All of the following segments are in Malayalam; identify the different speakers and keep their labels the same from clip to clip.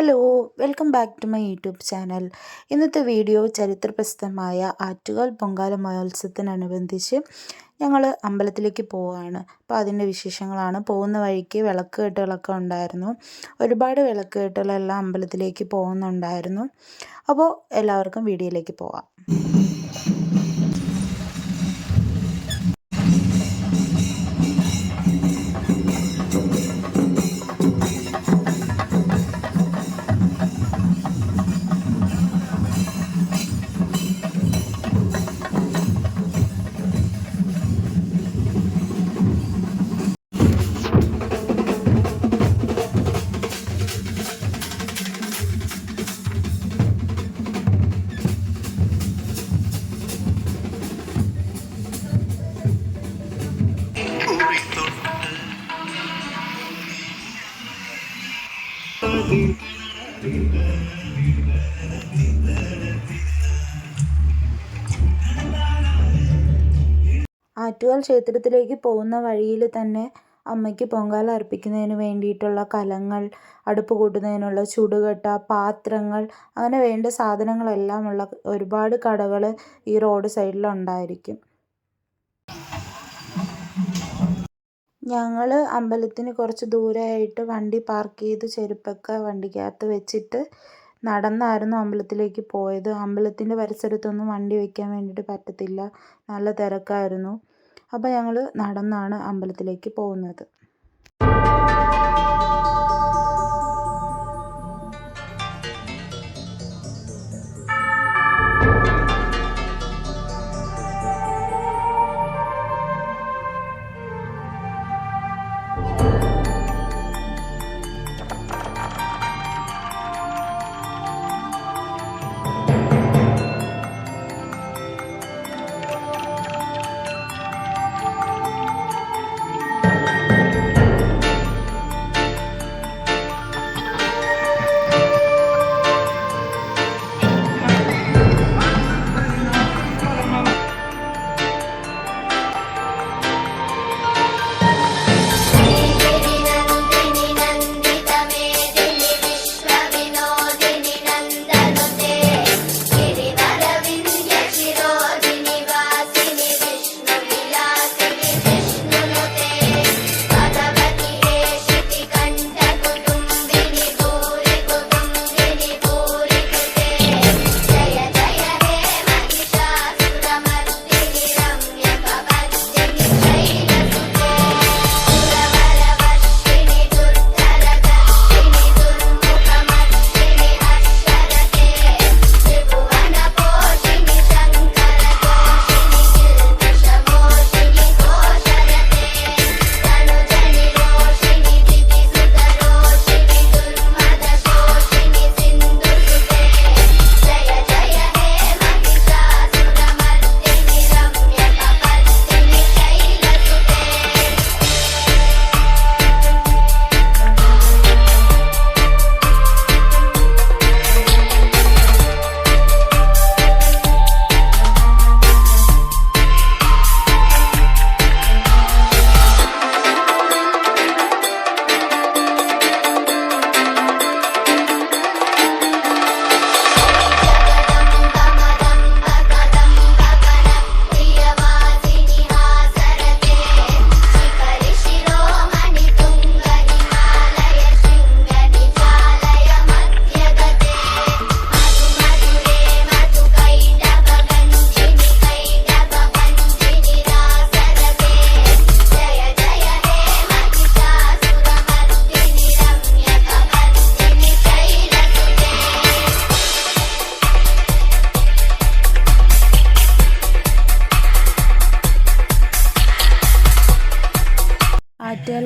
Speaker 1: Hello welcome back to my YouTube channel ഇന്നത്തെ വീഡിയോ ചരിത്രപ്രസിദ്ധമായ ആറ്റുകാൽ പൊങ്കാല മഹോത്സവത്തിനനുബന്ധിച്ച് ഞങ്ങൾ അമ്പലത്തിലേക്ക് പോവുകയാണ് അപ്പോൾ അതിന്റെ വിശേഷങ്ങളാണ്. പോകുന്ന വഴിക്ക് വിളക്ക് കെട്ടുകളൊക്കെ ഉണ്ടായിരുന്നു. ഒരുപാട് വിളക്ക് കെട്ടുകളെല്ലാം അമ്പലത്തിലേക്ക് പോകുന്നുണ്ടായിരുന്നു. അപ്പോൾ എല്ലാവർക്കും വീഡിയോയിലേക്ക് പോവാം. ആറ്റുകാൽ ക്ഷേത്രത്തിലേക്ക് പോകുന്ന വഴിയിൽ തന്നെ അമ്മയ്ക്ക് പൊങ്കാല അർപ്പിക്കുന്നതിന് വേണ്ടിയിട്ടുള്ള കലങ്ങൾ അടുപ്പ് കൂട്ടുന്നതിനുള്ള ചുടുകട്ട പാത്രങ്ങൾ അങ്ങനെ വേണ്ട സാധനങ്ങളെല്ലാം ഉള്ള ഒരുപാട് കടകൾ ഈ റോഡ് സൈഡിൽ ഞങ്ങൾ അമ്പലത്തിന് കുറച്ച് ദൂരെയായിട്ട് വണ്ടി പാർക്ക് ചെയ്ത് ചെരുപ്പൊക്കെ വണ്ടിക്കകത്ത് വെച്ചിട്ട് നടന്നായിരുന്നു അമ്പലത്തിലേക്ക് പോയത്. അമ്പലത്തിന്റെ പരിസരത്തൊന്നും വണ്ടി വയ്ക്കാൻ വേണ്ടിയിട്ട് പറ്റത്തില്ല. നല്ല തിരക്കായിരുന്നു. അപ്പോൾ ഞങ്ങൾ നടന്നാണ് അമ്പലത്തിലേക്ക് പോകുന്നത്.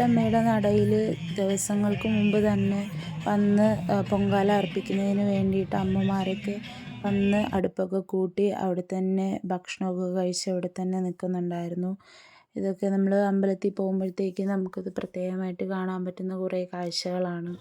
Speaker 1: ആറ്റുകാലമ്മയുടെ നടയിൽ ദിവസങ്ങൾക്ക് മുമ്പ് തന്നെ വന്ന് പൊങ്കാല അർപ്പിക്കുന്നതിന് വേണ്ടിയിട്ട് അമ്മമാരൊക്കെ വന്ന് അടുപ്പൊക്കെ കൂട്ടി അവിടെ തന്നെ ഭക്ഷണമൊക്കെ കഴിച്ച് അവിടെ തന്നെ നിൽക്കുന്നുണ്ടായിരുന്നു. ഇതൊക്കെ നമ്മൾ അമ്പലത്തിൽ പോകുമ്പോഴത്തേക്ക് നമുക്കത് പ്രത്യേകമായിട്ട് കാണാൻ പറ്റുന്ന കുറേ കാഴ്ചകളാണ്.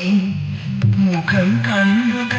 Speaker 2: 不肯看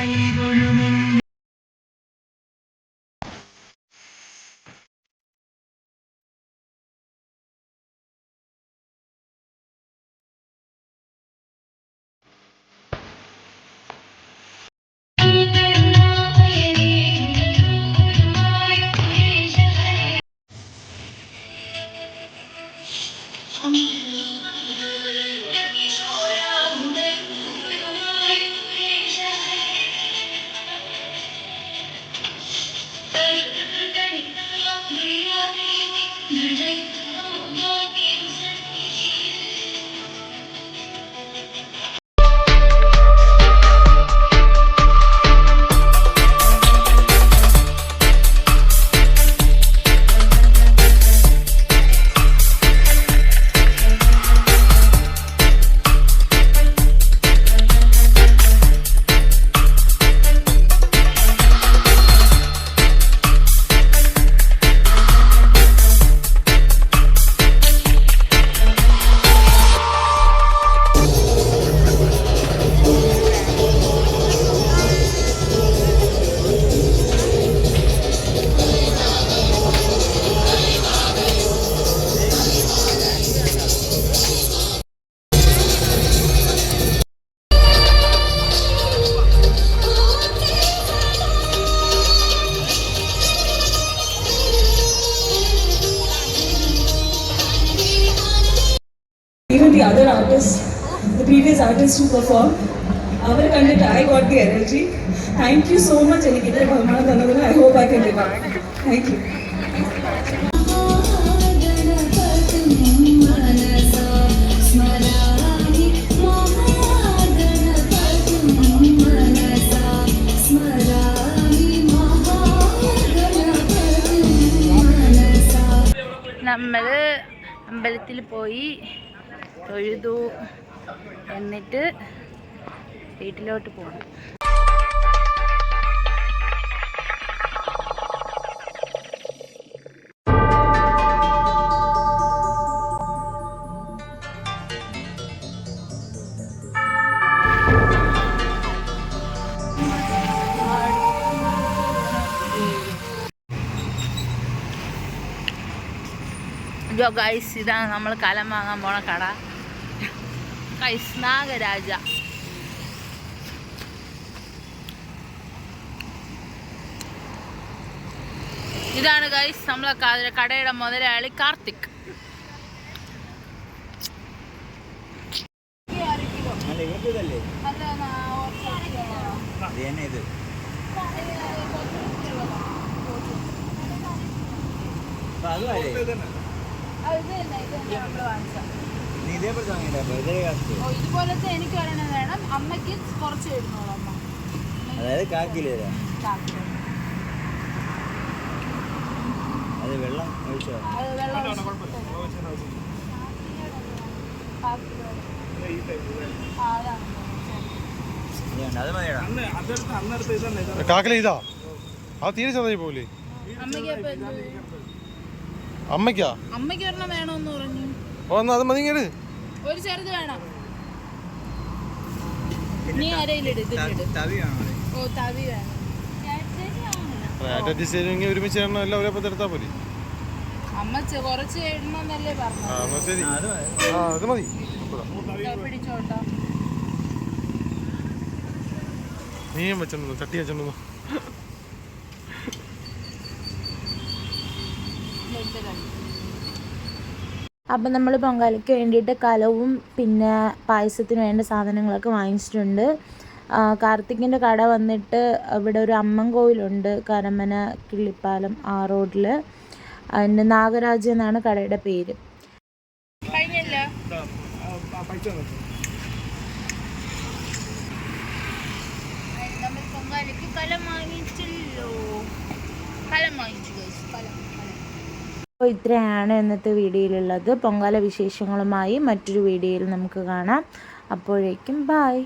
Speaker 2: previous artists അവർ കണ്ടിട്ട് I got the energy thank you so much എനിക്ക് ഇത്ര ബഹുമാനം തന്നതിന് I hope I can live thank you
Speaker 3: നമ്മൾ അമ്പലത്തിൽ പോയി തൊഴുതു. എന്നിട്ട് വീട്ടിലോട്ട് പോകണം ഗൈസ് ഇതാണ് നമ്മൾ കലം വാങ്ങാൻ പോണ കട. ഗൈസ് നാഗരാജ ഇതാണ് ഗൈസ് നമ്മളെ കടയുടെ മുതലാളി കാർത്തിക്.
Speaker 4: അത് തന്നെ ഇത്. നമ്മൾ നീ ഇതേപോലത്തെ
Speaker 3: എനിക്ക് ഒരെണ്ണം വേണം. അമ്മയ്ക്ക് കുറച്ച് അമ്മ.
Speaker 4: അതായത് കാക്കിൽ അത് വെള്ളം ഒഴിച്ചോ?
Speaker 5: കാക്കല ഇതാ. അത് തീരെ ചെറുതായി പോലെ
Speaker 3: അമ്മയ്ക്ക്
Speaker 5: അമ്മയ്ക്കാ
Speaker 3: അമ്മയ്ക്ക്? ഒരെണ്ണം വേണമെന്ന് പറഞ്ഞു.
Speaker 5: ഓ എന്നാ അത് മതി ഇങ്ങട്.
Speaker 3: ഒരു ചെറുത് വേണം. നീ അരയിലിട് ഓ തവി വേണം.
Speaker 5: ഒരുമിച്ച് എല്ലാം ഒരേ പത്ത് എടുത്താൽ പോലെ
Speaker 3: അമ്മ കുറച്ച് ഇടണമെന്നല്ലേ പറഞ്ഞു
Speaker 5: ശരി. ആ അത് മതി.
Speaker 3: പിടിച്ചോട്ടോ.
Speaker 5: നീയും വെച്ചിട്ടുണ്ടോ ചട്ടി വെച്ചിട്ടുണ്ടോ
Speaker 3: അപ്പം നമ്മൾ പൊങ്കാലയ്ക്ക് വേണ്ടിയിട്ട് കലവും പിന്നെ പായസത്തിന് വേണ്ട സാധനങ്ങളൊക്കെ വാങ്ങിച്ചിട്ടുണ്ട്. കാർത്തിക്കിന്റെ കട വന്നിട്ട് ഇവിടെ ഒരു അമ്മൻ കോവിലുണ്ട് കരമന കിള്ളിപ്പാലം ആ റോഡിൽ അതിന്റെ നാഗരാജ് എന്നാണ് കടയുടെ പേര്. കലം വാങ്ങിച്ചല്ലോ? കലം വാങ്ങിച്ചു കലം. അപ്പോൾ ഇത്രയാണ് ഇന്നത്തെ വീഡിയോയിലുള്ളത്. പൊങ്കാല വിശേഷങ്ങളുമായി മറ്റൊരു വീഡിയോയിൽ നമുക്ക് കാണാം. അപ്പോഴേക്കും ബായ്